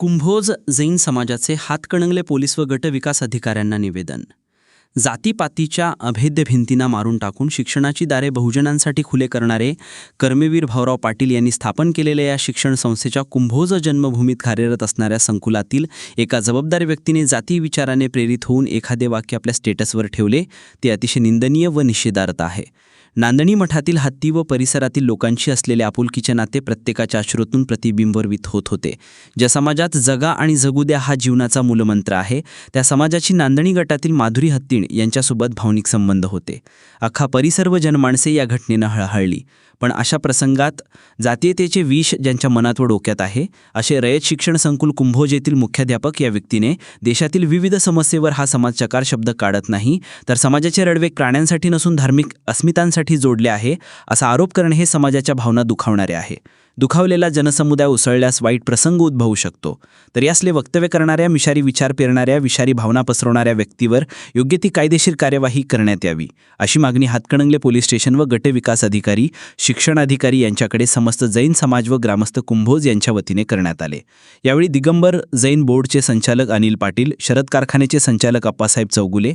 कुंभोज जैन समाजाचे हातकणंगले पोलीस व गट विकास अधिकाऱ्यांना निवेदन. जातीपातीच्या अभेद्य भिंतींना मारून टाकून शिक्षणाची दारे बहुजनांसाठी खुले करणारे कर्मवीर भाऊराव पाटील यांनी स्थापन केलेल्या या शिक्षण संस्थेच्या कुंभोज जन्मभूमीत कार्यरत असणाऱ्या संकुलातील एका जबाबदार व्यक्तीने जाती विचाराने प्रेरित होऊन एखादे वाक्य आपल्या स्टेटसवर ठेवले ते अतिशय निंदनीय व निषेधार्थ आहे. नांदणी मठातील हत्ती व परिसरातील लोकांशी असलेले आपुलकीचे नाते प्रत्येकाच्या अश्रोतून प्रतिबिंबवित होत होते. ज्या समाजात जगा आणि जगू द्या हा जीवनाचा मूलमंत्र आहे त्या समाजाची नांदणी गटातील माधुरी हत्तीण यांच्यासोबत भावनिक संबंध होते. अख्खा परिसर व जनमानसे या घटनेनं हळहळली. पण अशा प्रसंगात जातीयतेचे विष ज्यांच्या मनात व डोक्यात आहे असे रयत शिक्षण संकुल कुंभोज येथील मुख्याध्यापक या व्यक्तीने देशातील विविध समस्येवर हा समाज चकार शब्द काढत नाही तर समाजाचे रडवे प्राण्यांसाठी नसून धार्मिक अस्मितांसाठी जोडले आहे असा आरोप करणे हे समाजाच्या भावना दुखावणारे आहे. दुखावलेला जनसमुदाय उसळल्यास वाईट प्रसंग उद्भवू शकतो. तर यासले वक्तव्य करणाऱ्या मिशारी विचार पेरणाऱ्या विषारी भावना पसरवणाऱ्या व्यक्तीवर योग्य ती कायदेशीर कार्यवाही करण्यात यावी. अशी मागणी हातकणंगले पोलीस स्टेशन व गट विकास अधिकारी शिक्षण अधिकारी यांच्याकडे समस्त जैन समाज व ग्रामस्थ कुंभोज यांच्या वतीने करण्यात आले. यावेळी दिगंबर जैन बोर्डचे संचालक अनिल पाटील शरद कारखान्याचे संचालक अप्पासाहेब चौगुले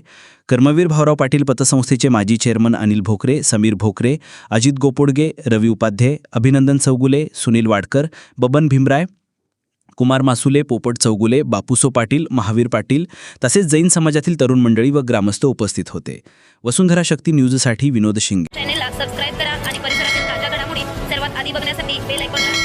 कर्मवीर भाऊराव पाटील पतसंस्थेचे माजी चेअरमन अनिल भोकरे समीर भोकरे अजित गोपोडगे रवी उपाध्ये अभिनंदन चौगुले सुनील वाडकर बबन भीमराय कुमार मासुले पोपट चौगुले बापूसो पाटील महावीर पाटील तसेच जैन समाजातील तरुण मंडळी व ग्रामस्थ उपस्थित होते. वसुंधरा शक्ती न्यूजसाठी विनोद शिंगे. चॅनेलला सबस्क्राईब करा आणि परिसरातील ताज्या घडामोडी सर्वात आधी बघण्यासाठी बेल आयकॉनला